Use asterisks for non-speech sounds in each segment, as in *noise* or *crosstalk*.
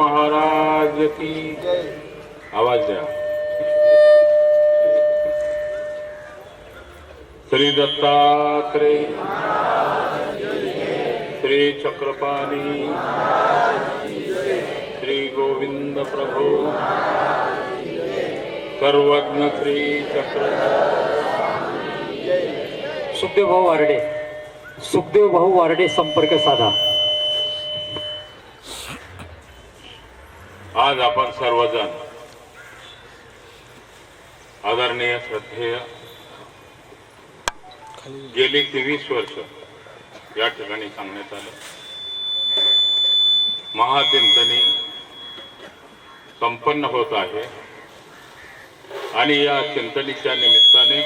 महाराज की आवाज़ द्या श्री दत्तात्रेय श्री चक्रपाणी श्री गोविंद प्रभु सर्वज्ञ श्री चक्र। सुखदेव भाऊ वारडे, सुखदेव भाऊ वारडे संपर्क साधा। आज आपण सर्वजण आदरणीय श्रद्धेय गेली तेवीस वर्ष या ठिकाणी सांगण्यात आलं. महाचिंतनी संपन्न होत आहे आणि या चिंतनीच्या निमित्ताने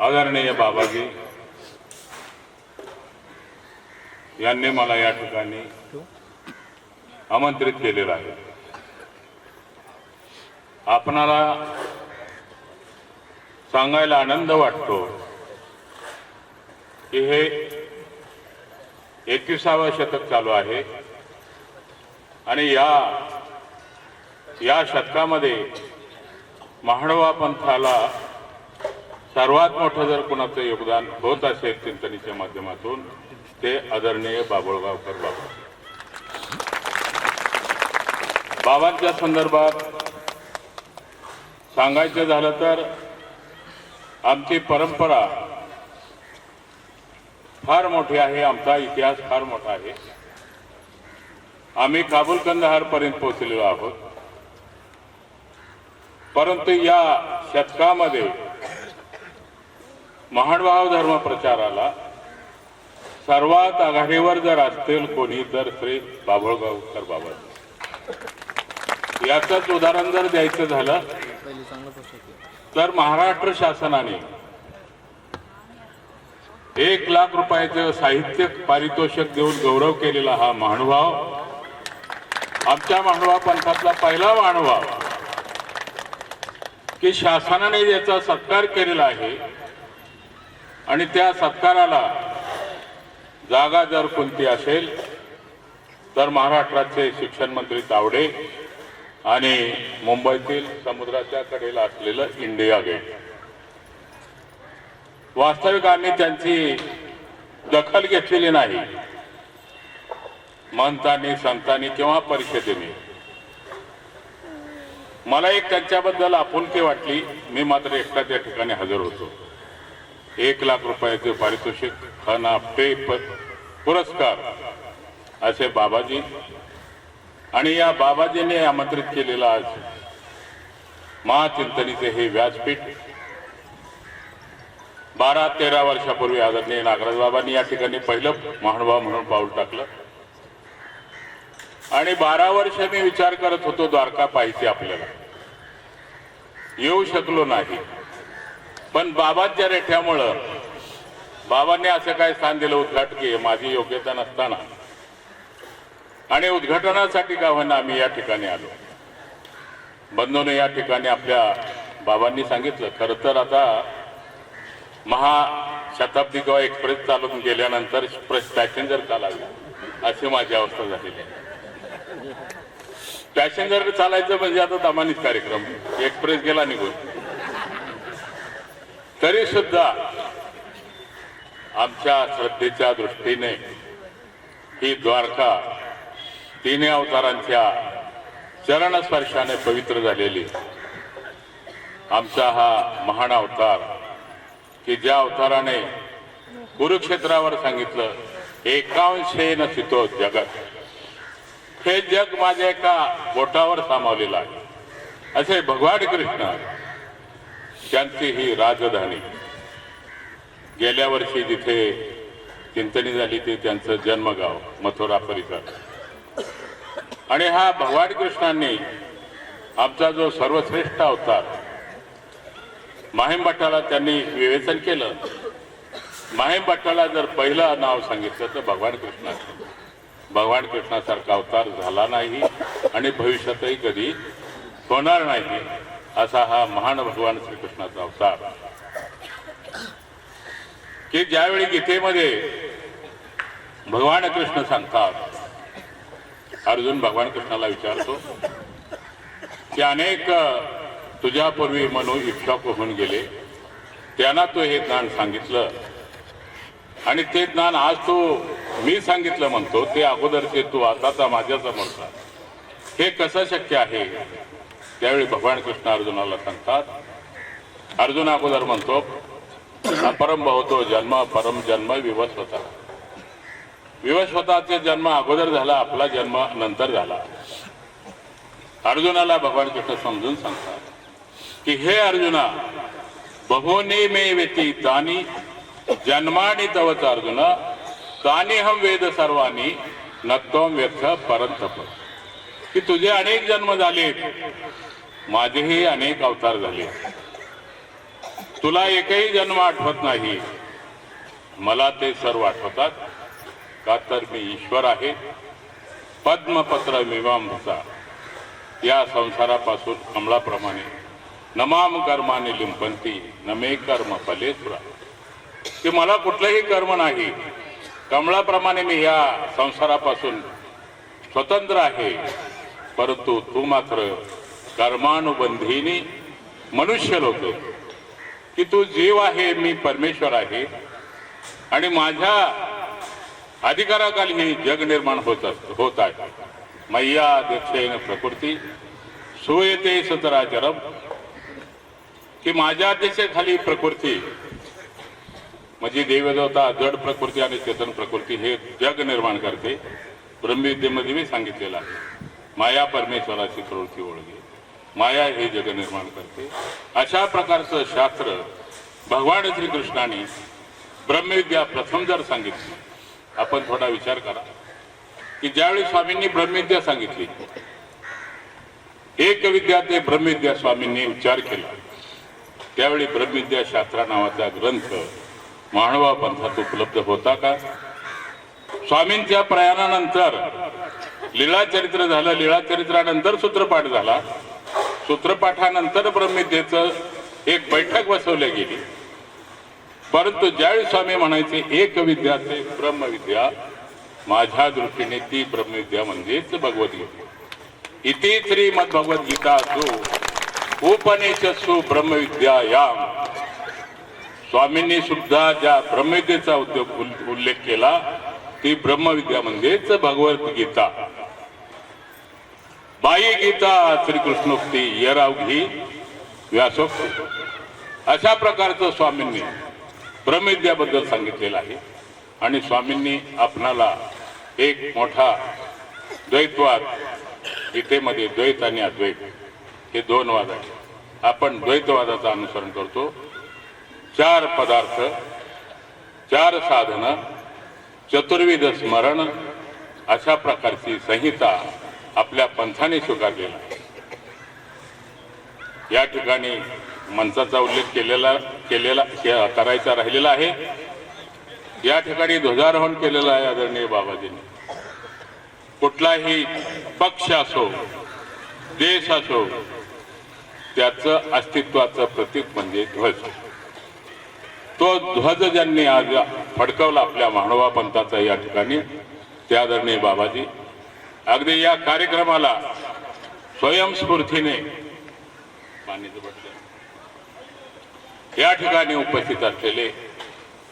आदरणीय बाबाजी यांनी मला या ठिकाणी आमंत्रित केलेलं आहे. आपणाला सांगायला आनंद वाटतो की हे एकविसावं शतक चालू आहे आणि या या शतकामध्ये महाडवा पंथाला सर्वात मोठं जर कुणाचं योगदान होत असेल चिंतनीच्या माध्यमातून ते आदरणीय बाबळगावकर बाबा. बाबांच्या संदर्भात सांगायचं झालं तर आमची परंपरा फार मोठी आहे आमचा इतिहास फार मोठा आहे. आम्ही काबुल कंदहारपर्यंत पोहोचलेलो आहोत. परंतु या शतकामध्ये महानुभाव धर्म प्रचाराला सर्वात आघाडीवर जर असतील कोणी तर श्री बाभळगावकर बाबा. याचंच उदाहरण जर द्यायचं झालं तर महाराष्ट्र शासनाने एक लाख रुपयाचं साहित्य पारितोषिक देऊन गौरव केलेला हा महानुभाव आमच्या महानुभाव पंथातला पहिला महानुभाव की शासनाने याचा सत्कार केलेला आहे आणि त्या सत्काराला जागा जर कोणती असेल तर महाराष्ट्राचे शिक्षण मंत्री तावडे आणि मुंबईतील समुद्राच्या कडेला असलेलं इंडिया गेट. वास्तविकांनी त्यांची दखल घेतलेली नाही. मंतांनी संतांनी किंवा परिषदेने. मला एक त्यांच्याबद्दल आपुलकी वाटली. मी मात्र एकटा त्या ठिकाणी हजर होतो. एक लाख रुपयाचे पारितोषिक खन आपटे पुरस्कार असे बाबाजी. आणि या बाबाजीने आमंत्रित केलेलं आज महाचिंतनीचे हे व्यासपीठ बारा तेरा वर्षापूर्वी आदरणीय नागराज बाबांनी या ठिकाणी पहिलं महानुभाव म्हणून पाऊल टाकलं. आणि बारा वर्ष मी विचार करत होतो द्वारका पाहिजे आपल्याला. येऊ शकलो नाही. पण बाबांच्या रेठ्यामुळं बाबांनी असं काय स्थान दिलं उद्घाटकीय? माझी योग्यता नसताना. आणि उद्घाटनासाठी का होईना आम्ही या ठिकाणी आलो. बंधूने या ठिकाणी आपल्या बाबांनी सांगितलं खरं तर आता महाशताब्दी किंवा एक्सप्रेस चालून गेल्यानंतर पॅसेंजर चालावी अशी माझी अवस्था झालेली आहे. पॅसेंजर चालायचं म्हणजे आता दमानित कार्यक्रम. एक्सप्रेस गेला निघून. तरी सुद्धा आमच्या श्रद्धेच्या दृष्टीने ही द्वारका तिन्ही अवतारांच्या चरणस्पर्शाने पवित्र झालेली. आमचा हा महान अवतार की ज्या अवताराने कुरुक्षेत्रावर सांगितलं एकांशेन सितो जगत. हे जग माझ्या एका बोटावर सामावलेलं आहे. असे भगवान कृष्ण त्यांची ही राजधानी. गेल्या वर्षी जिथे चिंतनी झाली ते त्यांचं जन्मगाव मथुरा परिसर. आणि हा भगवान कृष्णांनी आमचा जो सर्वश्रेष्ठ अवतार माहीम भट्टाला त्यांनी विवेचन केलं. माहीम भट्टाला जर पहिलं नाव सांगितलं तर भगवान कृष्णाचं भगवान कृष्णासारखा अवतार झाला नाही आणि भविष्यातही कधी होणार नाही. असा हा महान भगवान श्रीकृष्णाचा अवतार. की ज्यावेळी गीतेमध्ये भगवान कृष्ण सांगतात अर्जुन भगवान कृष्णाला विचारतो की अनेक तुझ्यापूर्वी मनो इच्छाक होऊन गेले. त्यांना तो हे ज्ञान सांगितलं. आणि ते ज्ञान आज तो मी सांगितलं म्हणतो ते अगोदरचे तू आताचा माझ्या समोरचा हे कसं शक्य आहे? त्यावेळी भगवान कृष्ण अर्जुनाला सांगतात अर्जुन अगोदर म्हणतो अपरम भवतो जन्म परम जन्म विवश होता विवश होताचे जन्म अगोदर झाला आपला जन्म नंतर झाला. अर्जुनाला भगवान कृष्ण समजून सांगतात की हे अर्जुना बहुने मे व्यतीतानी जन्मानी तवच अर्जुन तानी हम वेद सर्वानी नक्तोम व्यर्थ परंतप की तुझे अनेक जन्म झाले माझेही अनेक अवतार झाले. तुला एकही जन्म आठवत नाही. मला ते सर्व आठवतात. का तर मी ईश्वर आहे. पद्मपत्र मीमांसा या संसारापासून कमळाप्रमाणे नमाम कर्माने लिंपंती नमे कर्म फलेसुरा ते मला कुठलंही कर्म नाही. कमळाप्रमाणे मी या संसारापासून स्वतंत्र आहे. परंतु तू मात्र कर्मानुबंधीने मनुष्य लोक की तू जीव आहे मी परमेश्वर आहे. आणि माझ्या अधिकाराखाली हे जग निर्माण होत होत आहे. मैया दक्षेन प्रकृती सुयते सतराचरम. की माझ्या अध्यक्षेखाली प्रकृती म्हणजे देवदेवता जड प्रकृती आणि चेतन प्रकृती हे जग निर्माण करते. ब्रह्मविद्येमध्ये मी सांगितलेलं आहे. माया परमेश्वराची प्रवृत्ती ओळखी. माया हे जग निर्माण करते. अशा प्रकारचं शास्त्र भगवान श्रीकृष्णाने ब्रह्मविद्या प्रथम जर सांगितली आपण थोडा विचार करा. की ज्यावेळी स्वामींनी ब्रह्मविद्या सांगितली एक विद्या ते ब्रह्मविद्या स्वामींनी उच्चार केला. त्यावेळी ब्रह्मविद्या शास्त्रा नावाचा ग्रंथ मानवा पंथात उपलब्ध होता का? स्वामींच्या प्रयाणानंतर लीळा चरित्र झालं लीळा चरित्रानंतर सूत्रपाठ झाला. सूत्रपाठानंतर ब्रह्मविद्येचं एक बैठक बसवली गेली. परंतु ज्यावेळी स्वामी म्हणायचे एक विद्या ते ब्रह्मविद्या माझ्या दृष्टीने ती ब्रह्मविद्या म्हणजेच भगवद्गीता. इति श्रीमद भगवद्गीता उपनिषसु उपनिषत्सु ब्रह्मविद्यायाम स्वामींनी सुद्धा ज्या ब्रह्मविद्येचा उद्योग उल्लेख केला ती ब्रह्मविद्या म्हणजेच भगवद्गीता. बाई गीता श्रीकृष्णोक्ती येरावघी व्यासोक्ती. अशा प्रकारचं स्वामींनी ब्रह्मविद्याबद्दल सांगितलेलं आहे. आणि स्वामींनी आपणाला एक मोठा द्वैतवाद गीतेमध्ये द्वैत आणि अद्वैत हे दोन वाद आहेत. आपण द्वैतवादाचं अनुसरण करतो. चार पदार्थ चार साधनं चतुर्विध स्मरण अशा प्रकारची संहिता आपल्या पंथाने स्वीकारलेला आहे या ठिकाणी मंचाचा उल्लेख केलेला केलेला के- करायचा राहिलेला आहे. या ठिकाणी ध्वजारोहण केलेलं आहे आदरणीय बाबाजींनी. कुठलाही पक्ष असो देश असो त्याचं अस्तित्वाचं प्रतीक म्हणजे ध्वज. तो ध्वज ज्यांनी आज फडकवला आपल्या मानवा पंथाचा या ठिकाणी त्या आदरणीय बाबाजी अगदी या कार्यक्रमाला स्वयंस्फूर्तीने या ठिकाणी उपस्थित असलेले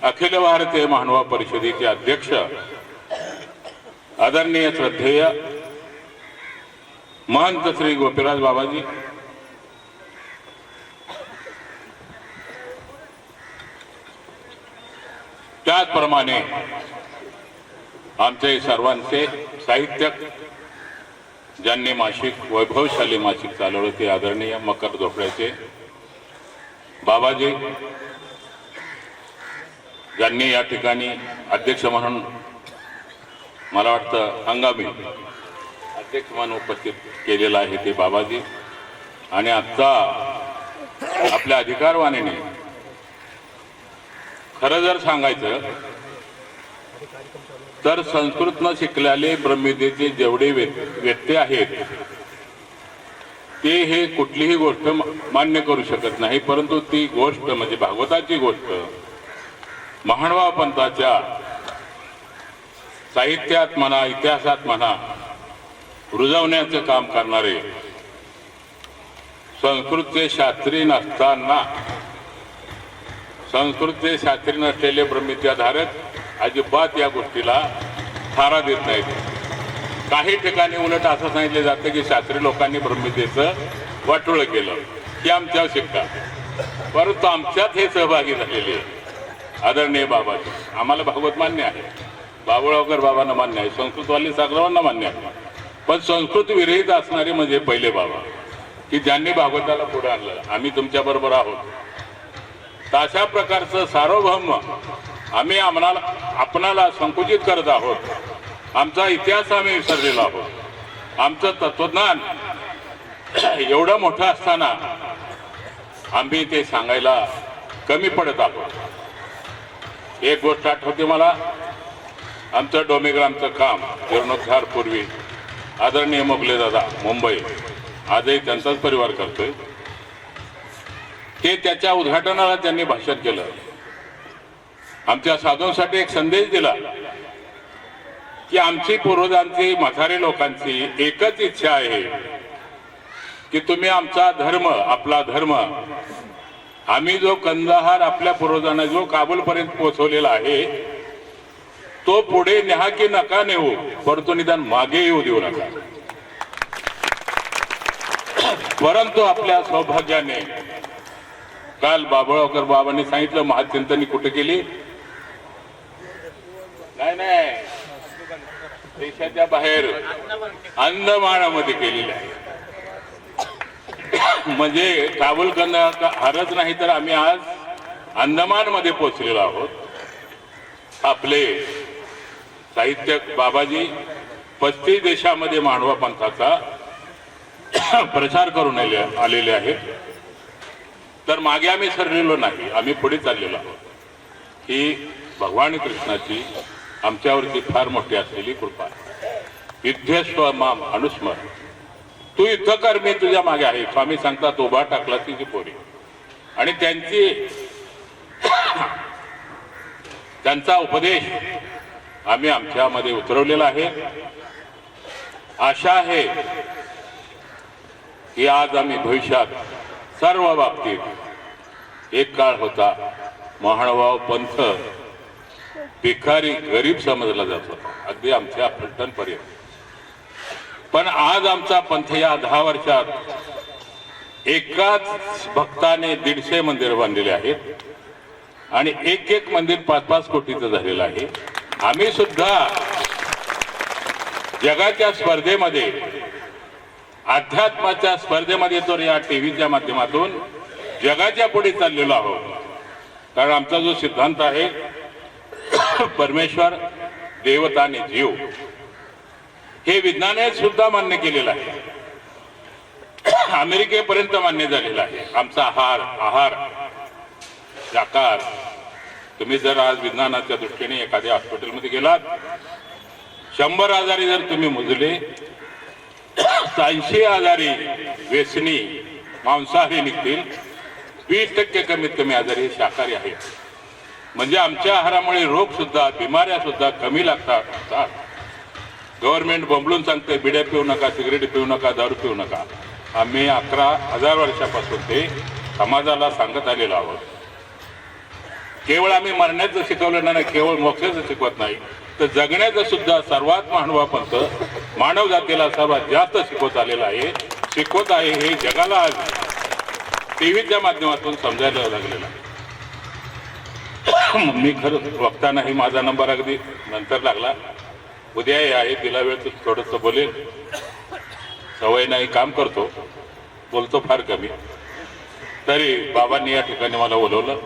अखिल भारतीय मानवा परिषदेचे अध्यक्ष आदरणीय श्रद्धेय महंत श्री गोपीराज बाबाजी त्याचप्रमाणे आमचे सर्वांचे साहित्यक ज्यांनी मासिक वैभवशाली मासिक चालवलं ते आदरणीय मकर झोपड्याचे बाबाजी ज्यांनी या ठिकाणी अध्यक्ष म्हणून मला वाटतं हंगामी अध्यक्ष म्हणून उपस्थित केलेलं आहे ते बाबाजी. आणि आत्ता आपल्या अधिकारवाणीने खरं जर सांगायचं तर संस्कृत न शिकलेले ब्रह्मविद्येचे जेवढे व्य- व्यक्ती आहेत ते हे कुठलीही गोष्ट मान्य करू शकत नाही परंतु ती गोष्ट म्हणजे भागवताची गोष्ट महाणवा पंथाच्या साहित्यात म्हणा इतिहासात म्हणा रुजवण्याचं काम करणारे संस्कृतचे शास्त्री नसताना संस्कृतचे शास्त्री नसलेले ब्रह्मविद्याधारक अजिबात या गोष्टीला थारा देत नाहीत. काही ठिकाणी उलट असं सांगितलं जातं की शास्त्री लोकांनी ब्रह्मविद्येचं वाटोळं केलं की आमच्या शिक्का. परंतु आमच्यात हे सहभागी झालेले आदरणीय बाबाचे आम्हाला भागवत मान्य आहे. बाबुळगावकर बाबांना मान्य आहे संस्कृतवाली सर्वांना मान्य आहे. पण संस्कृत विरहित असणारे म्हणजे पहिले बाबा की ज्यांनी भागवताला पुढे आणलं. आम्ही तुमच्याबरोबर आहोत. अशा प्रकारचं सार्वभौम आम्ही आम्हाला आपणाला संकुचित करत आहोत. आमचा इतिहास आम्ही विसरलेला आहोत. आमचं तत्वज्ञान एवढं मोठं असताना आम्ही ते सांगायला कमी पडत आहोत. एक गोष्ट आठवते मला? आमचं डोमेग्रामचं काम जीर्णोद्धार पूर्वी आदरणीय मोगले दादा मुंबई. आजही त्यांचाच परिवार करतोय. हे त्याच्या उद्घाटनाला त्यांनी भाषण केलं. आमच्या साधूंसाठी एक संदेश दिला की आमची पूर्वजांची म्हातारे लोकांची एकच इच्छा आहे की तुम्ही आमचा धर्म आपला धर्म आम्ही जो कंदाहार आपल्या पूर्वजांना जो काबूलपर्यंत पोहोचवलेला आहे तो पुढे न्या की नका नेऊ परंतु निदान मागे येऊ देऊ नका. परंतु आपल्या सौभाग्याने काल बाबुळगावकर बाबांनी सांगितलं महाचिंतनी कुठे केली? नाही नाही. देशाच्या बाहेर अंदमानामध्ये केलेली आहे. म्हणजे ट्रॅव्हल करणं हरच नाही तर आम्ही आज अंदमानमध्ये पोहोचलेलो आहोत. आपले साहित्य बाबाजी पस्तीस देशामध्ये मांडवा पंथाचा प्रचार करून आलेले आहेत. तर मागे आम्ही सरलेलो नाही. आम्ही पुढे चाललेलो आहोत. ही भगवान कृष्णाची आमच्यावरती फार मोठी असलेली कृपा आहे. युद्धस्व माम अनुस्मर. तू युद्ध कर मी तुझ्या मागे आहे. स्वामी सांगतात उभा टाकला तिची पोरी. आणि त्यांची *coughs* त्यांचा उपदेश आम्ही आमच्यामध्ये उतरवलेला आहे. आशा आहे की आज आम्ही भविष्यात सर्व बाबतीत एक काळ होता महानुभाव पंथ. भिकारी गरीब समजला जात. होता अगदी आमच्या फलटणपर्यंत. पण आज आमचा पंथ या दहा वर्षात एकाच भक्ताने दीडशे मंदिर बांधलेले आहेत. आणि एक एक मंदिर पाच पाच कोटीचं झालेलं आहे. आम्ही सुद्धा जगाच्या स्पर्धेमध्ये अध्यात्माच्या स्पर्धेमध्ये तर या टी व्हीच्या माध्यमातून. जगाच्या पुढे चाललेलो आहोत. कारण आमचा जो सिद्धांत आहे परमेश्वर देवता आणि जीव हे विज्ञाने सुद्धा मान्य केलेलं आहे. अमेरिकेपर्यंत मान्य झालेलं आहे. आमचा आहार आहार आकार. तुम्ही जर आज विज्ञानाच्या दृष्टीने एखाद्या हॉस्पिटलमध्ये गेलात शंभर आजारी जर तुम्ही मोजले ऐंशी आजारी व्यसनी मांसाहारी निघतील. वीस टक्के कमीत कमी आजारी हे शाकाहारी आहेत. म्हणजे आमच्या आहारामुळे रोग सुद्धा बिमाऱ्या सुद्धा कमी लागतात. गव्हर्नमेंट बंबलून सांगते बिड्या पिऊ नका सिगरेट पिऊ नका दारू पिऊ नका. आम्ही अकरा हजार वर्षापासून ते समाजाला सांगत आलेलो आहोत. केवळ आम्ही मरण्याचं शिकवलं नाही केवळ मोक्षाचं शिकवत नाही. तर जगण्याचं सुद्धा सर्वात मानवा पंथ मानव जातीला सर्वात जास्त शिकवत आलेला आहे. शिकवत आहे हे जगाला आज टीव्हीच्या माध्यमातून समजायला लागलेलं आहे. *coughs* मी खरं वक्तानाही माझा नंबर अगदी नंतर लागला. उद्या आहे तिला वेळ थोडस बोलेल सवय नाही काम करतो. बोलतो फार कमी. तरी बाबांनी या ठिकाणी मला बोलवलं.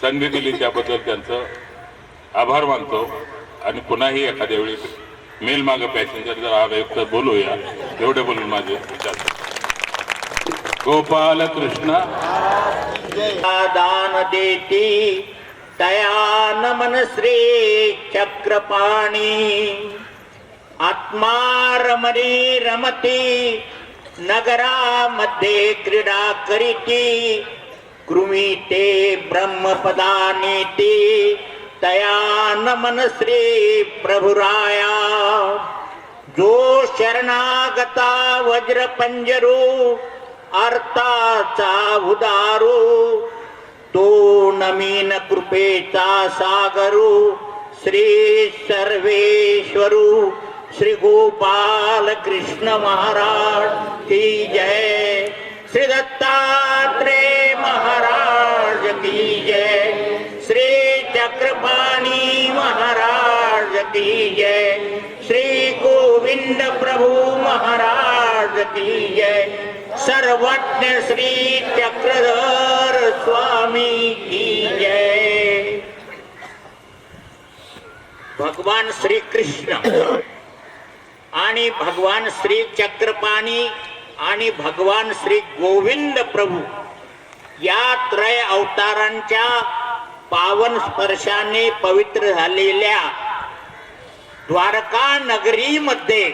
संधी दिली त्याबद्दल त्यांचं. आभार मानतो. आणि पुन्हाही एखाद्या वेळी मेल माग पॅसेंजर जर आला तर बोलूया. एवढे बोलून माझे विचार. गोपाल कृष्ण. दान देती तया नमन श्री चक्रपाणी. आत्मा रमणी रमती नगरामध्ये क्रीडा करीती. कृमी ते ब्रह्मपदानीती तया नमन श्री प्रभुराया। जो शरणागता वज्र पंजरू अर्थाचा उदारू तो नमीन कृपेचा सागरू श्री सर्वेश्वरू श्री गोपाल कृष्ण महाराज की जय। श्री दत्तात्रेय महाराज की पाणी महाराज की जय. श्री गोविंद प्रभू महाराज की जय. सर्वज्ञ श्री चक्रधर स्वामी की जय. भगवान श्री कृष्ण आणि भगवान श्री चक्रपाणी आणि भगवान श्री गोविंद प्रभू या त्रय अवतारांच्या पावन स्पर्शाने पवित्र झालेल्या द्वारका नगरीमध्ये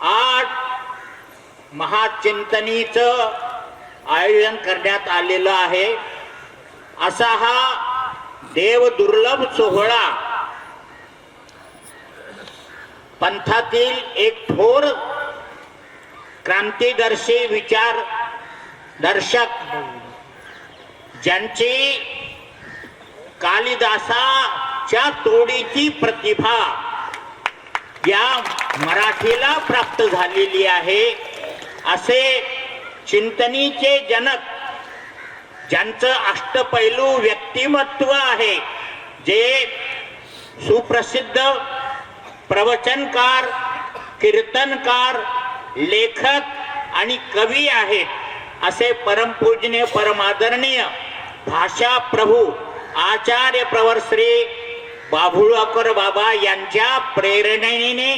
आठ महाचिंतनीचं आयोजन करण्यात आलेलं आहे. असा हा देव दुर्लभ सोहळा पंथातील एक थोर क्रांतिदर्शी विचार दर्शक ज्यांची कालिदासाच्या तोडीची प्रतिभा या मराठीला प्राप्त झालेली आहे. असे चिंतनीचे जनक ज्यांचं अष्टपैलू व्यक्तिमत्व आहे जे सुप्रसिद्ध प्रवचनकार कीर्तनकार लेखक आणि कवी आहेत. असे परमपूजनीय परमादरणीय भाषा प्रभू आचार्य प्रवर श्री बाभुळकर बाबा यांच्या प्रेरणेने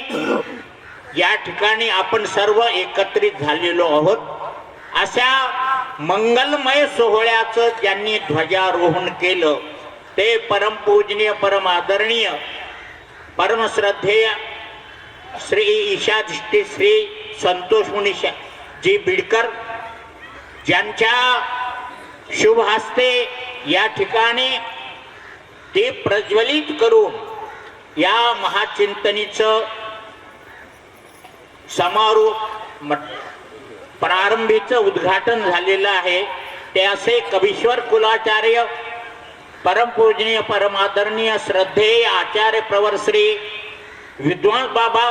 या ठिकाणी आपण सर्व एकत्रित झालेलो आहोत. अशा मंगलमय सोहळ्याचं ज्यांनी ध्वजारोहण केलं ते परमपूजनीय परमादरणीय परमश्रद्धेय श्री ईशाधिष्ठी श्री संतोष मुनिशा जी बिडकर ज्यांच्या शुभ हस्ते या ठिकाणी ते प्रज्वलित करून या महाचिंतनीचं समारोप म- प्रारंभीचं उद्घाटन झालेलं आहे. ते असे कवीश्वर कुलाचार्य परमपूजनीय परमादरणीय श्रद्धेय आचार्य प्रवर श्री विद्वान बाबा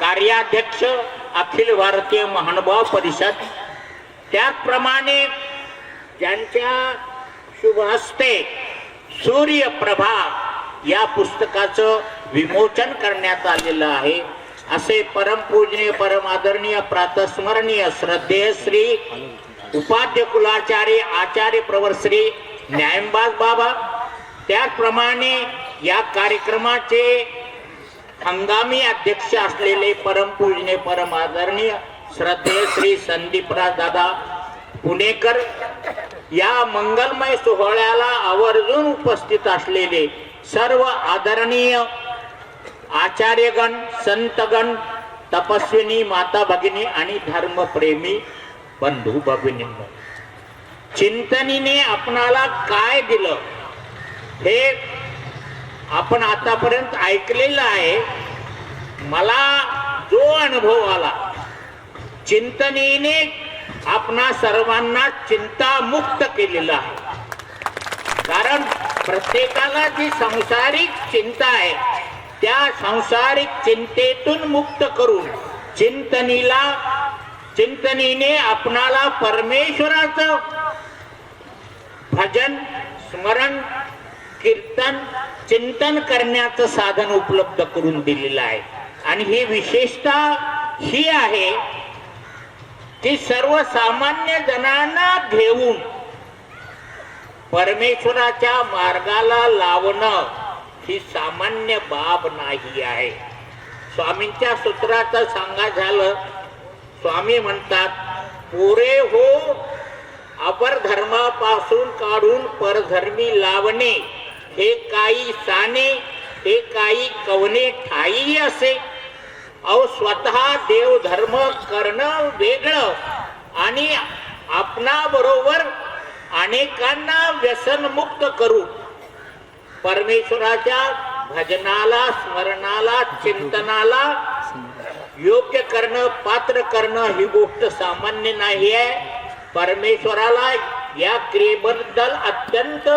कार्याध्यक्ष अखिल भारतीय महानुभाव परिषद. त्याचप्रमाणे ज्यांच्या शुभ हस्ते सूर्यप्रभा या पुस्तकाचं विमोचन करण्यात आलेलं आहे. असे परमपूजनीय परमादरणीय प्रातस्मरणीय श्रद्धेय श्री उपाध्य कुलाचार्य आचार्य प्रवर श्री न्यायंबाज बाबा. त्याचप्रमाणे या कार्यक्रमाचे हंगामी अध्यक्ष असलेले परमपूजनीय परमादरणीय श्रद्धेय श्री संदीपराज दादा पुणेकर या मंगलमय सोहळ्याला आवर्जून उपस्थित असलेले सर्व आदरणीय आचार्यगण संतगण तपस्विनी माता भगिनी आणि धर्मप्रेमी बंधू भगिनी चिंतनीने आपणाला काय दिलं हे आपण आतापर्यंत ऐकलेलं आहे. मला जो अनुभव आला चिंतनीने आपणा सर्वांना चिंतामुक्त केलेलं आहे. कारण प्रत्येकाला जी संसारिक चिंता आहे त्या संसारिक चिंतेतून मुक्त करून चिंतनीला चिंतनीने आपणाला परमेश्वराचं भजन स्मरण कीर्तन चिंतन करण्याचं साधन उपलब्ध करून दिलेलं आहे. आणि ही विशेषता ही आहे ती सर्वसामान्य जणांना घेऊन परमेश्वराच्या मार्गाला लावणं ही सामान्य बाब नाही आहे. स्वामींच्या सूत्राचं सांगा झालं स्वामी म्हणतात पुरे हो अपर धर्मापासून काढून परधर्मी लावणे हे काही साने हे काही कवने ठाई असे. अहो स्वतः देव धर्म करणं वेगळं. आणि आपणा बरोबर अनेकांना व्यसनमुक्त करू. परमेश्वराच्या भजनाला स्मरणाला चिंतनाला योग्य करणं पात्र करणं ही गोष्ट सामान्य नाही आहे. परमेश्वराला या क्रियेबद्दल अत्यंत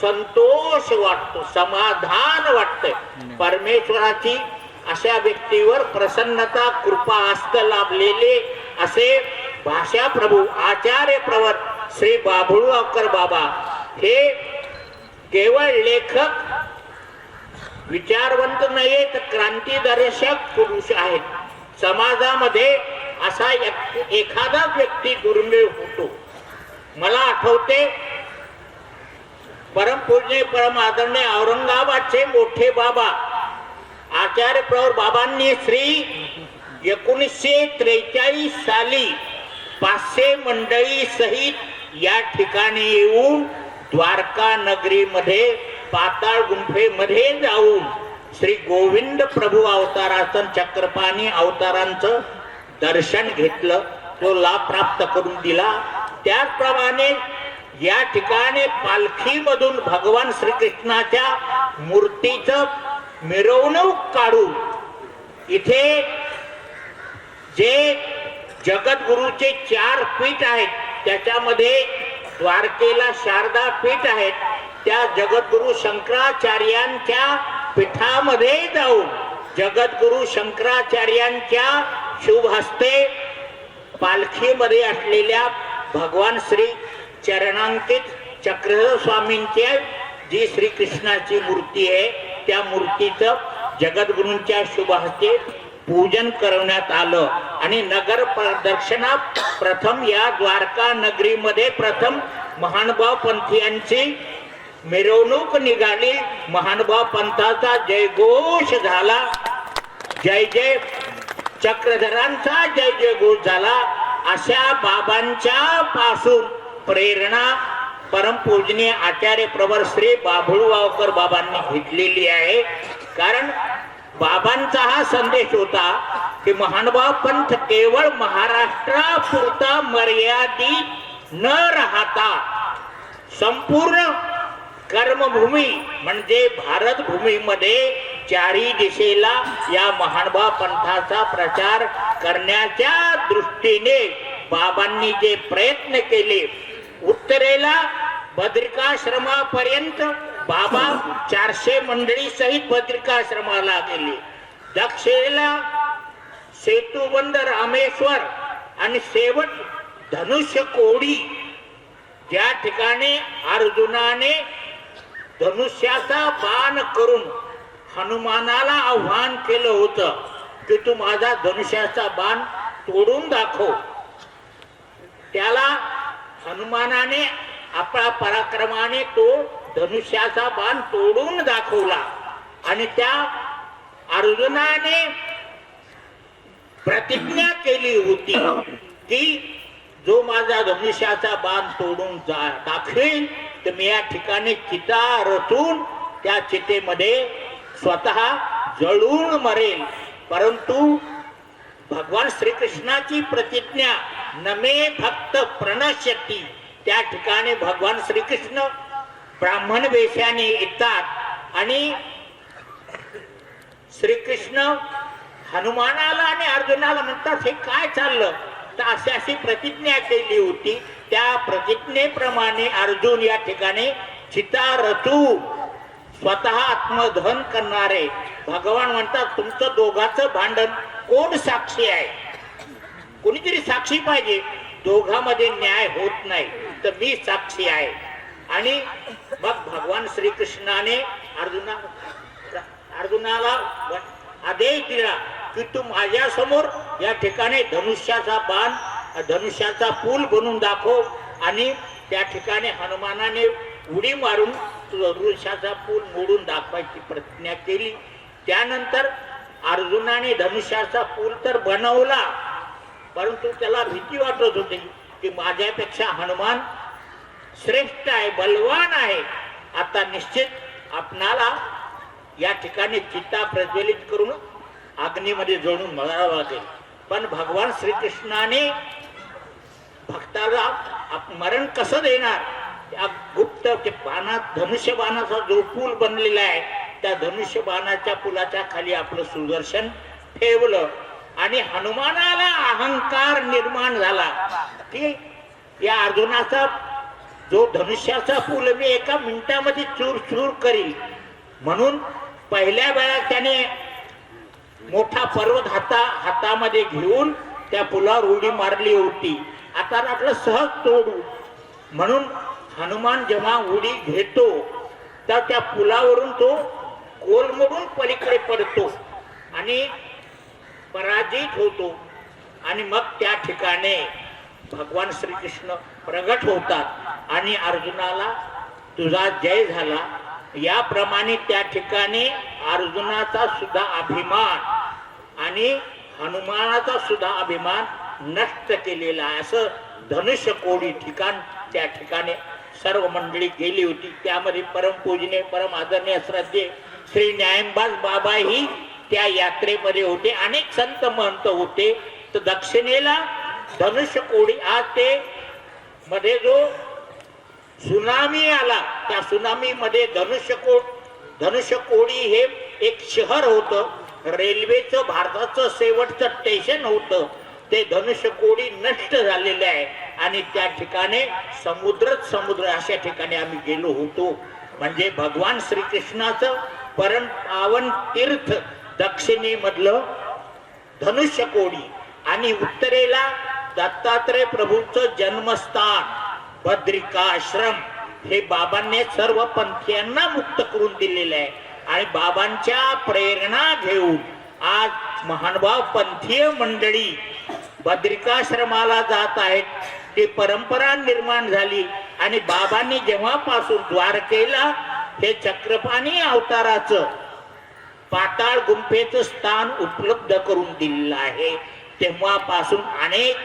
संतोष वाटतो समाधान वाटतंय. परमेश्वराची अशा व्यक्तीवर प्रसन्नता कृपा हस्त लाभलेले असे भाषा प्रभू आचार्य प्रवत श्री बाभुळगावकर बाबा. हे केवळ लेखक विचारवंत नाही तर क्रांतिदर्शक पुरुष आहेत. समाजामध्ये असा एक- व्यक्ती दुर्मिळ होतो. मला आठवते परमपूज्य परम आदरणीय औरंगाबादचे मोठे बाबा आचार्य प्रवर बाबांनी श्री एकोणीसशे त्रेचाळीस साली पाचशे मंडळी सहित या ठिकाणी येऊन द्वारका नगरीमध्ये पाताळ गुंफेमध्ये जाऊन श्री गोविंद प्रभू अवताराचं चक्रपाणी अवतारांचं दर्शन घेतलं तो लाभ प्राप्त करून दिला. त्याचप्रमाणे या ठिकाणी पालखीमधून भगवान श्रीकृष्णाच्या मूर्तीचं मिरवणूक काढू इथे जे जगद्गुरूचे चार पीठ आहेत त्याच्यामध्ये द्वारकेला शारदा पीठ आहेत त्या जगद्गुरु शंकराचार्यांच्या पीठामध्ये जाऊन जगद्गुरु शंकराचार्यांच्या शुभहस्ते पालखीमध्ये असलेल्या भगवान श्री चरणांकित चक्रधर स्वामींची जी श्रीकृष्णाची मूर्ती आहे त्या मूर्तीचं जगद्गुरूंच्या शुभ हस्ते पूजन करण्यात आलं. आणि नगर प्रदक्षिणा प्रथम या द्वारका नगरीमध्ये प्रथम महानुभाव पंथीयांची मिरवणूक निघाली. महानुभाव पंथाचा जयघोष झाला. जय जय चक्रधरांचा जय जय घोष झाला. अशा बाबांच्या पासून प्रेरणा परमपूजनीय आचार्य प्रवर श्री बाभुळगावकर बाबांनी घेतलेली आहे. कारण बाबांचा हा संदेश होता की महानुभाव पंथ केवळ महाराष्ट्रापुरता मर्यादित न राहता संपूर्ण कर्मभूमी म्हणजे भारत भूमीमध्ये चारी दिशेला या महानुभाव पंथाचा प्रचार करण्याच्या दृष्टीने बाबांनी जे प्रयत्न केले उत्तरेला बद्रिकाश्रमापर्यंत बाबा चारशे मंडळी सहित बद्रिकाश्रमाला गेले. दक्षिणेला सेतुबंद रामेश्वर आणि शेवट धनुष्य कोडी ज्या ठिकाणी अर्जुनाने धनुष्याचा बाण करून हनुमानाला आव्हान केलं होतं की तू माझा धनुष्याचा बाण तोडून दाखव. त्याला हनुमानाने आपल्या पराक्रमाने तो धनुष्याचा बाण तोडून दाखवला. आणि त्या अर्जुनाने प्रतिज्ञा केली होती की जो माझा धनुष्याचा बाण तोडून जा दाखवेल तर मी या ठिकाणी चिता रचून त्या चितेमध्ये स्वतः जळून मरेल परंतु भगवान श्रीकृष्णाची प्रतिज्ञा नमे भक्त प्रणश्यती. त्या ठिकाणी भगवान श्रीकृष्ण ब्राह्मण वेशाने येतात आणि श्रीकृष्ण हनुमानाला आणि अर्जुनाला म्हणतात हे काय चाललं? तर अशी अशी प्रतिज्ञा केली होती. त्या प्रतिज्ञेप्रमाणे अर्जुन या ठिकाणी चिता रचू स्वतः आत्मधन करणारे. भगवान म्हणतात तुमचं दोघाचं भांडण कोण साक्षी आहे? कोणीतरी साक्षी पाहिजे. दोघांमध्ये न्याय होत नाही तर मी साक्षी आहे. आणि मग भगवान श्रीकृष्णाने अर्जुना अर्जुनाला आदेश दिला की तू माझ्यासमोर या ठिकाणी धनुष्याचा बाण धनुष्याचा पूल बनवून दाखव. आणि त्या ठिकाणी हनुमानाने उडी मारून वृक्षाचा पूल मोडून दाखवायची प्रतिज्ञा केली. त्यानंतर अर्जुनाने धनुष्याचा पूल तर बनवला. परंतु त्याला भीती वाटत होती की माझ्यापेक्षा हनुमान श्रेष्ठ आहे बलवान आहे. आता निश्चित आपणाला या ठिकाणी चित्ता प्रज्वलित करून अग्नीमध्ये जोडून मरावं लागेल पण भगवान श्रीकृष्णाने भक्ताला मरण कसं देणार? तर ते बाणात धनुष्य बाणाचा जो पूल बनलेला आहे त्या धनुष्य बाणाच्या पुलाच्या खाली आपलं सुदर्शन ठेवलं आणि हनुमानाला अहंकार निर्माण झाला. की या अर्जुनाचा जो धनुष्याचा पूल मी एका मिनिटामध्ये चूर चूर करील म्हणून पहिल्या वेळा त्याने मोठा पर्वत हाता हातामध्ये घेऊन त्या पुलावर उडी मारली होती. आता आपलं सहज तोडू. म्हणून हनुमान जेव्हा उडी घेतो तर त्या पुलावरून तो कोलमडून पलीकडे पडतो आणि पराजित होतो. आणि मग त्या ठिकाणी भगवान श्रीकृष्ण प्रगट होतात आणि अर्जुनाला तुझा जय झाला. याप्रमाणे त्या ठिकाणी अर्जुनाचा सुद्धा अभिमान आणि हनुमानाचा सुद्धा अभिमान नष्ट केलेला आहे. असं धनुष्य कोडी ठिकाण त्या ठिकाणी सर्व मंडळी गेली होती. त्यामध्ये परमपूजने परम आदरणीय श्रद्धे श्री न्यायंबाज बाबाही त्या यात्रेमध्ये होते. अनेक संत महंत होते. तर दक्षिणेला धनुष्य कोडी आज ते मध्ये जो सुनामी आला त्या सुनामी मध्ये धनुष्यकोट धनुष्यकोडी हे एक शहर होतं. रेल्वेचं भारताचं शेवटचं स्टेशन होतं. ते धनुष्यकोडी नष्ट झालेले आहे. आणि त्या ठिकाणी समुद्रच समुद्र अशा ठिकाणी आम्ही गेलो होतो. म्हणजे भगवान श्रीकृष्णाचं परम पावन तीर्थ दक्षिणेमधलं धनुष्यकोडी आणि उत्तरेला दत्तात्रय प्रभूंचं जन्मस्थान बद्रिकाश्रम हे बाबांनी सर्व पंथीयांना मुक्त करून दिलेले आहे. आणि बाबांच्या प्रेरणा घेऊन आज महानुभाव पंथीय मंडळी बद्रिकाश्रमाला जात आहेत. ती परंपरा निर्माण झाली आणि बाबांनी जेव्हापासून द्वारकेला हे चक्रपाणी अवताराचं पाताळ गुंफेचं स्थान उपलब्ध करून दिलेलं आहे. तेव्हापासून अनेक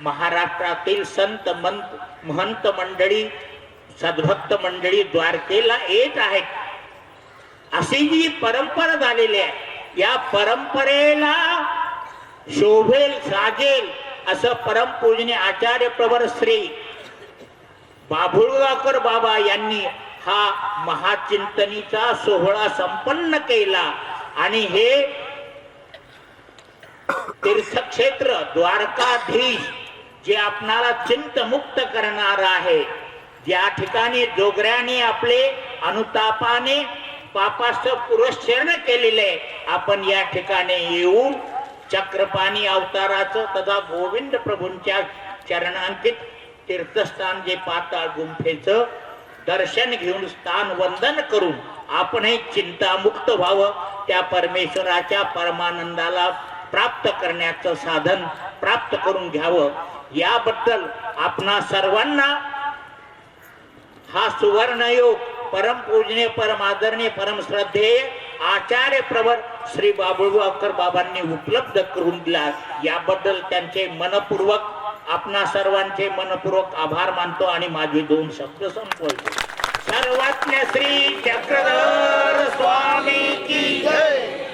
महाराष्ट्रातील संत मंत महंत मंडळी सद्भक्त मंडळी द्वारकेला येत आहेत. अशी जी परंपरा झालेली आहे या परंपरेला शोभेल साजेल असं परमपूजनीय आचार्य प्रवर श्री बाभुळगावकर बाबा यांनी हा महाचिंतनीचा सोहळा संपन्न केला. आणि हे तीर्थक्षेत्र द्वारकाधीश जे आपणाला चिंतमुक्त करणार आहे ज्या ठिकाणी जोगऱ्याने आपले अनुतापाने पापाचं पुरस्चरण केलेले आपण या ठिकाणी येऊन चक्रपाणी अवताराचं तथा गोविंद प्रभूंच्या चरणांकित तीर्थस्थान जे पाताळ गुंफेचं दर्शन घेऊन स्थान वंदन करून आपणही चिंतामुक्त व्हावं. त्या परमेश्वराच्या परमानंदाला प्राप्त करण्याचं साधन प्राप्त करून घ्यावं. याबद्दल आपणा सर्वांना हा सुवर्णयोग परम परमादरणीय परम परम श्रद्धेय आचार्य प्रवर श्री बाबुळगावकर बाबांनी उपलब्ध करून दिला. याबद्दल त्यांचे मनपूर्वक आपणा सर्वांचे मनपूर्वक आभार मानतो आणि माझे दोन शब्द संपवतो. सर्वात्म श्री चक्रधर स्वामी की जय.